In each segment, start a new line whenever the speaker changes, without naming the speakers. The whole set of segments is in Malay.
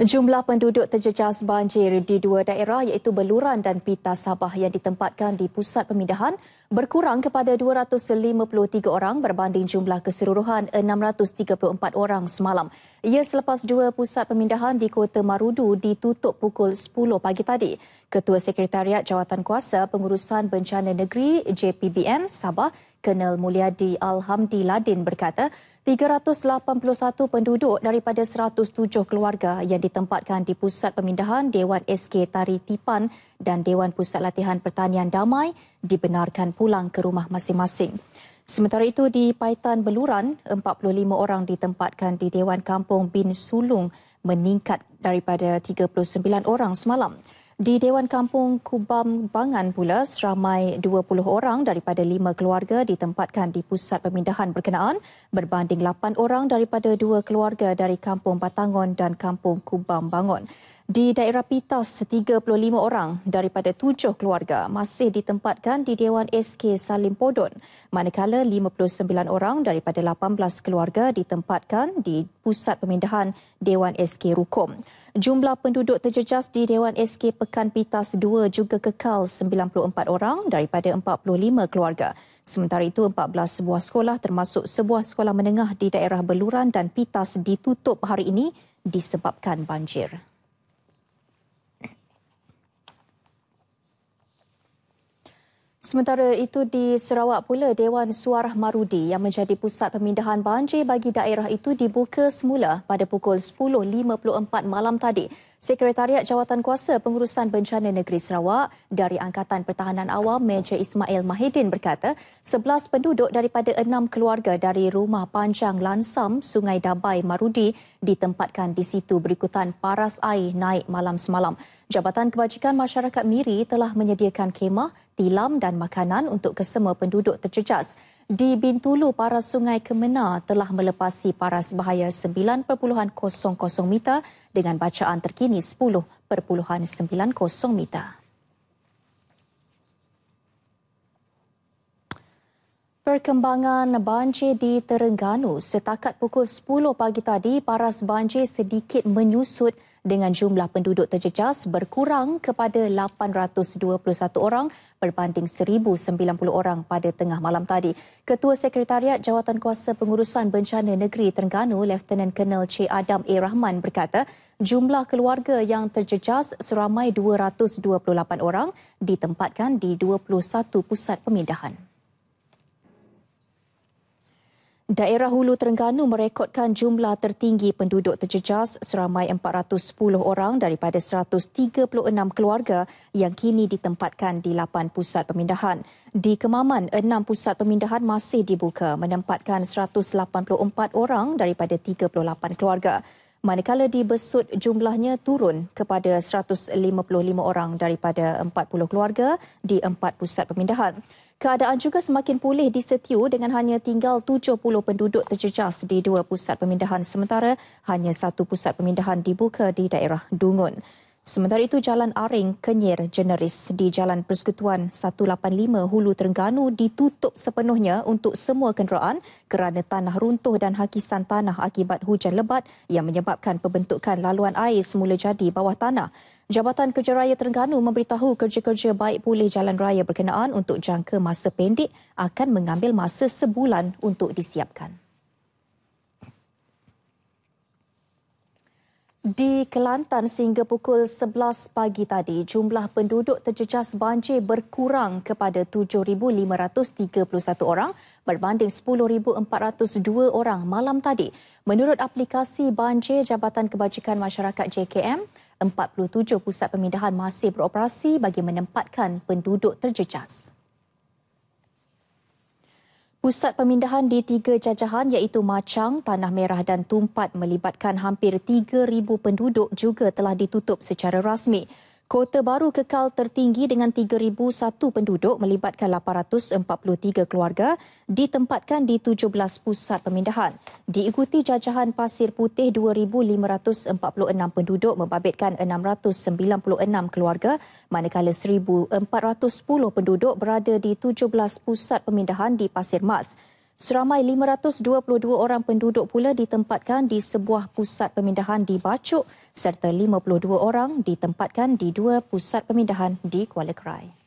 Jumlah penduduk terjejas banjir di dua daerah iaitu Beluran dan Pita Sabah yang ditempatkan di pusat pemindahan berkurang kepada 253 orang berbanding jumlah keseluruhan 634 orang semalam. Ia selepas dua pusat pemindahan di Kota Marudu ditutup pukul 10 pagi tadi. Ketua Sekretariat Jawatan Kuasa Pengurusan Bencana Negeri JPBN Sabah, Kenal Mulyadi Alhamdi Ladin berkata, 381 penduduk daripada 107 keluarga yang ditempatkan di Pusat Pemindahan Dewan SK Tari Tipan dan Dewan Pusat Latihan Pertanian Damai dibenarkan pulang ke rumah masing-masing. Sementara itu di Paitan Beluran, 45 orang ditempatkan di Dewan Kampung Bin Sulung meningkat daripada 39 orang semalam. Di Dewan Kampung Kubam Bangan pula, seramai 20 orang daripada lima keluarga ditempatkan di pusat pemindahan berkenaan berbanding 8 orang daripada dua keluarga dari Kampung Batangon dan Kampung Kubam Bangun. Di daerah Pitas, 35 orang daripada tujuh keluarga masih ditempatkan di Dewan SK Salim Podon, manakala 59 orang daripada 18 keluarga ditempatkan di Pusat Pemindahan Dewan SK Rukom. Jumlah penduduk terjejas di Dewan SK Pekan Pitas 2 juga kekal 94 orang daripada 45 keluarga. Sementara itu, 14 sebuah sekolah termasuk sebuah sekolah menengah di daerah Beluran dan Pitas ditutup hari ini disebabkan banjir. Sementara itu di Sarawak pula Dewan Suarah Marudi yang menjadi pusat pemindahan banjir bagi daerah itu dibuka semula pada pukul 10.54 malam tadi. Sekretariat Jawatan Kuasa Pengurusan Bencana Negeri Sarawak dari Angkatan Pertahanan Awam Major Ismail Mahidin berkata 11 penduduk daripada enam keluarga dari Rumah Panjang Lansam Sungai Dabai Marudi ditempatkan di situ berikutan paras air naik malam semalam. Jabatan Kebajikan Masyarakat Miri telah menyediakan kemah, tilam dan makanan untuk kesemua penduduk terjejas. Di Bintulu, paras sungai Kemena telah melepasi paras bahaya 9.00 meter dengan bacaan terkini 10.90 meter. Perkembangan banjir di Terengganu setakat pukul 10 pagi tadi, paras banjir sedikit menyusut dengan jumlah penduduk terjejas berkurang kepada 821 orang berbanding 1090 orang pada tengah malam tadi. Ketua Sekretariat Jawatan Kuasa Pengurusan Bencana Negeri Terengganu, Lieutenant Colonel C. Adam A. Rahman berkata, jumlah keluarga yang terjejas seramai 228 orang ditempatkan di 21 pusat pemindahan. Daerah Hulu Terengganu merekodkan jumlah tertinggi penduduk terjejas seramai 410 orang daripada 136 keluarga yang kini ditempatkan di 8 pusat pemindahan. Di Kemaman, 6 pusat pemindahan masih dibuka menempatkan 184 orang daripada 38 keluarga. Manakala di Besut jumlahnya turun kepada 155 orang daripada 40 keluarga di 4 pusat pemindahan. Keadaan juga semakin pulih di Setiu dengan hanya tinggal 70 penduduk terjejas di dua pusat pemindahan sementara hanya satu pusat pemindahan dibuka di daerah Dungun. Sementara itu, Jalan Aring Kenyir Generis di Jalan Persekutuan 185 Hulu Terengganu ditutup sepenuhnya untuk semua kenderaan kerana tanah runtuh dan hakisan tanah akibat hujan lebat yang menyebabkan pembentukan laluan air semula jadi bawah tanah. Jabatan Kerja Raya Terengganu memberitahu kerja-kerja baik pulih jalan raya berkenaan untuk jangka masa pendek akan mengambil masa sebulan untuk disiapkan. Di Kelantan sehingga pukul 11 pagi tadi, jumlah penduduk terjejas banjir berkurang kepada 7,531 orang berbanding 10,402 orang malam tadi. Menurut aplikasi banjir Jabatan Kebajikan Masyarakat JKM, 47 pusat pemindahan masih beroperasi bagi menempatkan penduduk terjejas. Pusat pemindahan di tiga jajahan iaitu Macang, Tanah Merah dan Tumpat melibatkan hampir 3,000 penduduk juga telah ditutup secara rasmi. Kota Baru kekal tertinggi dengan 3,001 penduduk melibatkan 843 keluarga ditempatkan di 17 pusat pemindahan. Diikuti jajahan Pasir Putih 2,546 penduduk membabitkan 696 keluarga manakala 1,410 penduduk berada di 17 pusat pemindahan di Pasir Mas. Seramai 522 orang penduduk pula ditempatkan di sebuah pusat pemindahan di Bacuk serta 52 orang ditempatkan di dua pusat pemindahan di Kuala Krai.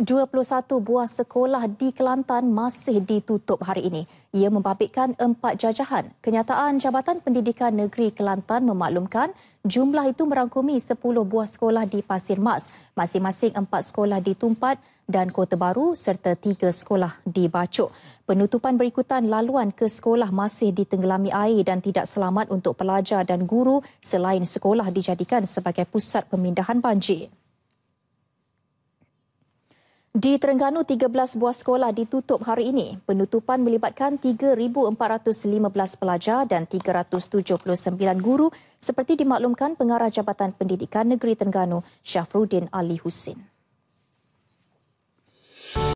21 buah sekolah di Kelantan masih ditutup hari ini. Ia membabitkan empat jajahan. Kenyataan Jabatan Pendidikan Negeri Kelantan memaklumkan jumlah itu merangkumi 10 buah sekolah di Pasir Mas, masing-masing empat sekolah di Tumpat dan Kota Baru serta tiga sekolah di Bacuk. Penutupan berikutan laluan ke sekolah masih ditenggelami air dan tidak selamat untuk pelajar dan guru selain sekolah dijadikan sebagai pusat pemindahan banjir. Di Terengganu, 13 buah sekolah ditutup hari ini. Penutupan melibatkan 3,415 pelajar dan 379 guru seperti dimaklumkan Pengarah Jabatan Pendidikan Negeri Terengganu, Syafruddin Ali Husin.